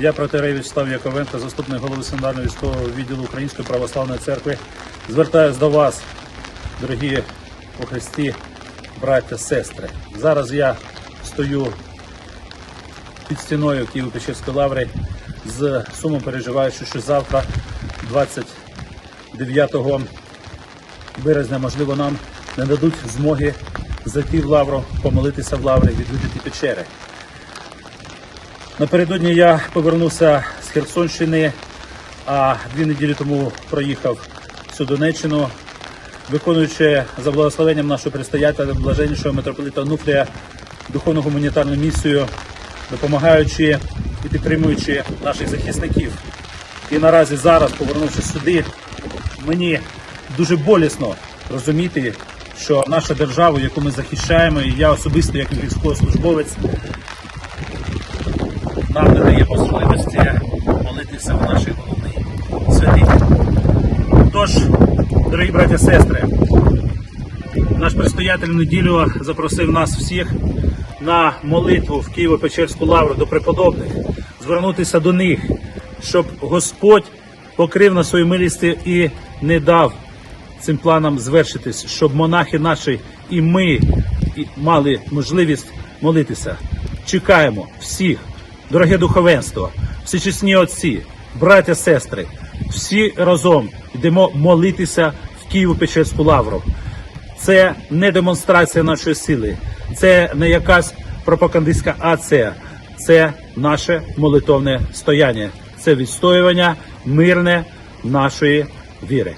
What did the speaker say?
Я протерей Вячеслав Яковенко, заступник голови Синодального військового відділу Української православної церкви. Звертаюсь до вас, дорогі у Христі, браття, сестри. Зараз я стою під стіною Києво-Печерської лаври з сумом переживаючи, що завтра, 29 березня, можливо, нам не дадуть змоги зайти в лавру, помолитися в лаврі, відвідати печери. Напередодні я повернувся з Херсонщини, а дві неділі тому проїхав всю Донеччину, виконуючи за благословенням нашого предстоятеля блаженнішого митрополита Онуфрія духовну гуманітарну місію, допомагаючи і підтримуючи наших захисників. І наразі зараз, повернувшись сюди, мені дуже болісно розуміти, що наша держава, яку ми захищаємо, і я особисто як військовослужбовець, нам дає можливості молитися в нашій головній святій. Тож, дорогі браті і сестри, наш предстоятель в неділю запросив нас всіх на молитву в Києво-Печерську лавру до преподобних, звернутися до них, щоб Господь покрив на свої милісті і не дав цим планам звершитись, щоб монахи наші і ми мали можливість молитися. Чекаємо всіх, дороге духовенство, всі чесні отці, браття, сестри, всі разом йдемо молитися в Києво-Печерську лавру. Це не демонстрація нашої сили, це не якась пропагандистська акція, це наше молитовне стояння, це відстоювання мирне нашої віри.